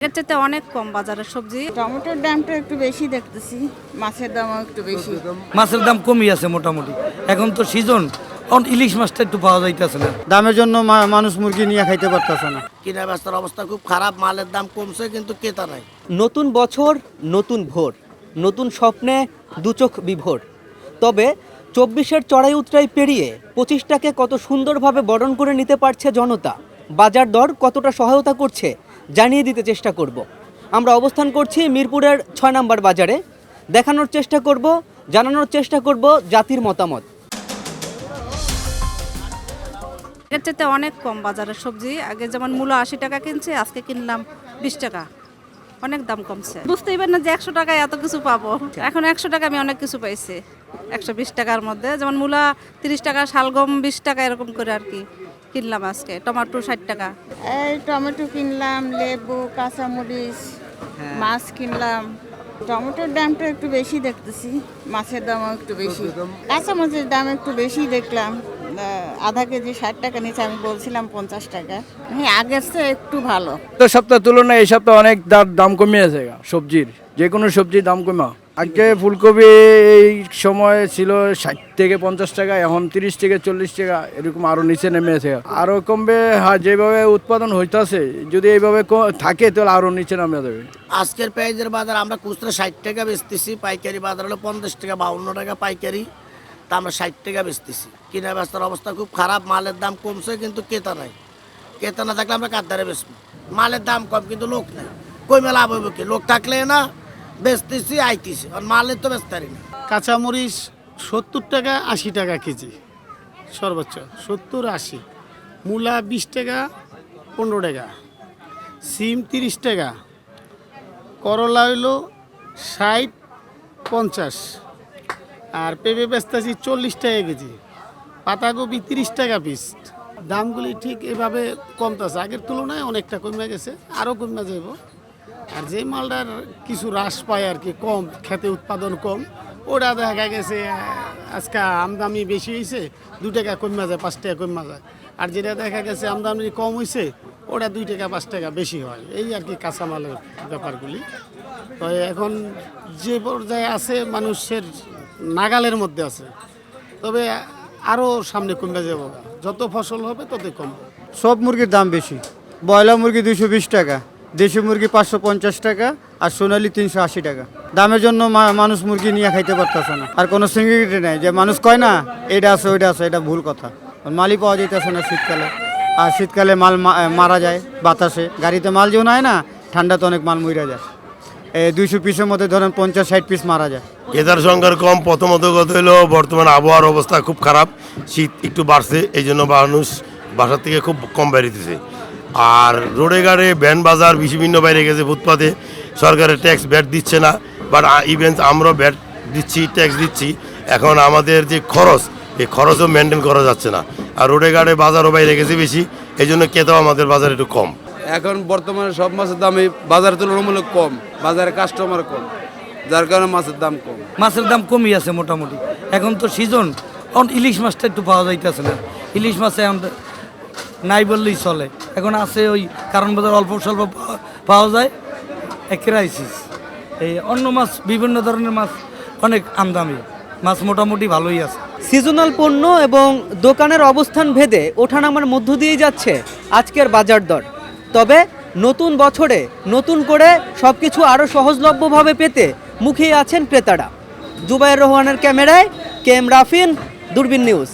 এর চাইতে অনেক কম বাজারের সবজি। টমেটোর দামটা একটু বেশি দেখতেছি মাছের দামও একটু বেশি। মাছের দাম কমই আছে মোটামুটি। এখন তো সিজন ইলিশ মাছটা একটু পাওয়া যাইতেছে না। দামের জন্য মা- মানুষ মুরগি নিয়ে খাইতে পারতেছে না। কিনা বেচার অবস্থা খুব খারাপ মালের দাম কমছে কিন্তু ক্রেতা নাই। নতুন বছর নতুন ভোর নতুন স্বপ্নে দুচোখ বিভোর। তবে চব্বিশের চড়াই উতরাই পেরিয়ে পঁচিশটাকে কত সুন্দরভাবে বরণ করে নিতে পারছে জনতা। বাজার দর কতটা সহায়তা করছে জানিয়ে দিতে চেষ্টা করব। আমরা অবস্থান করছি মিরপুরের ছয় নম্বর বাজারে। দেখানোর চেষ্টা করব, জানানোর চেষ্টা করব জাতির মতামত। এর চাইতে অনেক কম বাজারের সবজি। আগে যেমন মূলো আশি টাকা কিনছে, আজকে কিনলাম বিশ টাকা। অনেক দাম কমছে। বুঝতেই পারি না যে একশো টাকায় এত কিছু পাবো। এখন একশো টাকা আমি অনেক কিছু পাইছি। একশো বিশ টাকার মধ্যে, যেমন মূলা তিরিশ টাকা, শালগম বিশ টাকা, এরকম করে আর কি। কিনলাম আজকে টমেটো ষাট টাকা। এই টমেটো কিনলাম লেবু কাঁচামরিচ হ্যাঁ। মাছ কিনলাম। টমেটোর দামটা একটু বেশি দেখতেছি মাছের দামও একটু বেশি। কাঁচামরিচের দাম একটু বেশি দেখলাম। আধা কেজি ষাট টাকা নিচে আমি বলছিলাম পঞ্চাশ টাকা। হ্যাঁ আগের চেয়ে একটু ভালো। তো সপ্তাহ তুলনায় এই সপ্তাহে অনেক দাম কমিয়েছে সবজির। যে কোনো সবজির দাম কমা আগে ফুলকপি এই সময় ছিল ষাট থেকে পঞ্চাশ টাকা, এখন তিরিশ থেকে চল্লিশ টাকা, এরকম আরও নিচে নেমেছে। আরও কমবে হ্যাঁ যেভাবে উৎপাদন হইতাছে, যদি এইভাবে থাকে, তাহলে আরও নিচে নামে যাবে আজকের পেঁয়াজের বাজার, আমরা খুচরা ষাট টাকা বেচতেছি, পাইকারি বাজার হলো পঞ্চাশ টাকা, বাউন্ন টাকা পাইকারি, তা আমরা ষাট টাকা বেচতেছি। কিনা বেচার অবস্থা খুব খারাপ, মালের দাম কমছে, কিন্তু ক্রেতা নাই। ক্রেতা না থাকলে আমরা কাদ্দারে বেচবো? মালের দাম কম, কিন্তু লোক নাই। কই মেলা লাভ হইব কি? লোক থাকলে না বেচতেছি, আইতেছি। আর মালের তো বেচতে পারি না। কাঁচামরিচ সত্তর টাকা, আশি টাকা কেজি। সর্বোচ্চ, সত্তর, আশি। মূলা বিশ টাকা, পনেরো টাকা। সিম তিরিশ টাকা। করলা হইল ষাট, পঞ্চাশ। আর পেঁপে বেচতেছি চল্লিশ টাকা কেজি। পাতাকপি তিরিশ টাকা পিস দামগুলি ঠিক এভাবে কমতেছে। আগের তুলনায় অনেকটা কমে গেছে, আরও কমে যাব আর যে মালটার কিছু হ্রাস পায় আর কি, কম, খেতে উৎপাদন কম, ওটা দেখা গেছে আজকে আমদানি বেশি হয়েছে দু টাকা কমে যায়, পাঁচ টাকা কমে যায়। আর যেটা দেখা গেছে আমদানি কম হয়েছে, ওটা দুই টাকা, পাঁচ টাকা বেশি হয়। এই আর কি কাঁচামালের ব্যাপারগুলি। তো এখন যে পর্যায়ে আছে, মানুষের নাগালের মধ্যে আছে। তবে আরও সামনে কমে যাব। যত ফসল হবে তত কম। সব মুরগির দাম বেশি। ব্রয়লার মুরগি দুইশো বিশ টাকা। দেশি মুরগি পাঁচশো পঞ্চাশ টাকা আর সোনালি তিনশো আশি টাকা। দামের জন্য মানুষ মুরগি নিয়ে খাইতে পারতেছে না। আর কোনো সিকিউরিটি নেই, যে মানুষ কয় না এটা আছে, ওইটা আছে, এটা ভুল কথা। মালই পাওয়া যাইতেছে না শীতকালে। আর শীতকালে মাল মারা যায় বাতাসে। গাড়িতে মাল যেও নাই না, ঠান্ডাতে অনেক মাল মইরা যায়। এই দুইশো পিসের মধ্যে ধরেন পঞ্চাশ, ষাট পিস মারা যায়। ক্রেতার সংখ্যার কম, প্রথমত কথা হলো, বর্তমান আবহাওয়ার অবস্থা খুব খারাপ। শীত একটু বাড়ছে এই জন্য মানুষ বাসার থেকে খুব কম বেরিয়েছে। আর রোডে গাড়ে ব্যান বাজার বিভিন্ন বাইরে গেছে ফুটপাতে। সরকারের ট্যাক্স ব্যাট দিচ্ছে না বাট ইভেন আমরা ব্যাট দিচ্ছি ট্যাক্স দিচ্ছি। এখন আমাদের যে খরচ এই খরচও মেনটেন করা যাচ্ছে না। আর রোডে গাড়ে বাজারও বাইরে গেছে বেশি এই জন্য ক্রেতাও আমাদের বাজার একটু কম। এখন বর্তমানে সব মাছের দামই বাজার তুলনামূলক কম বাজারে কাস্টমার কম যার কারণে মাছের দাম কম। মাছের দাম কমই আছে মোটামুটি। এখন তো সিজন ইলিশ মাছটা একটু পাওয়া যাইতেছে না। ইলিশ মাছে এখন তো নাই বললেই চলে। এখন আছে ওই কারণ বাজার অল্প স্বল্প পাওয়া- যায়। ক্রাইসিস এই অন্য মাছ, বিভিন্ন ধরনের মাছ অনেক আমদামি মাছ মোটামুটি ভালোই আছে। সিজনাল পণ্য এবং দোকানের অবস্থান ভেদে ওঠানামার মধ্য দিয়েই যাচ্ছে আজকের বাজার দর। তবে নতুন বছরে নতুন করে সব কিছু আরও সহজলভ্যভাবে পেতে মুখিয়ে আছেন ক্রেতারা। জুবাইর রহমানের ক্যামেরায়, কে এম রাফিন, দূরবীন নিউজ।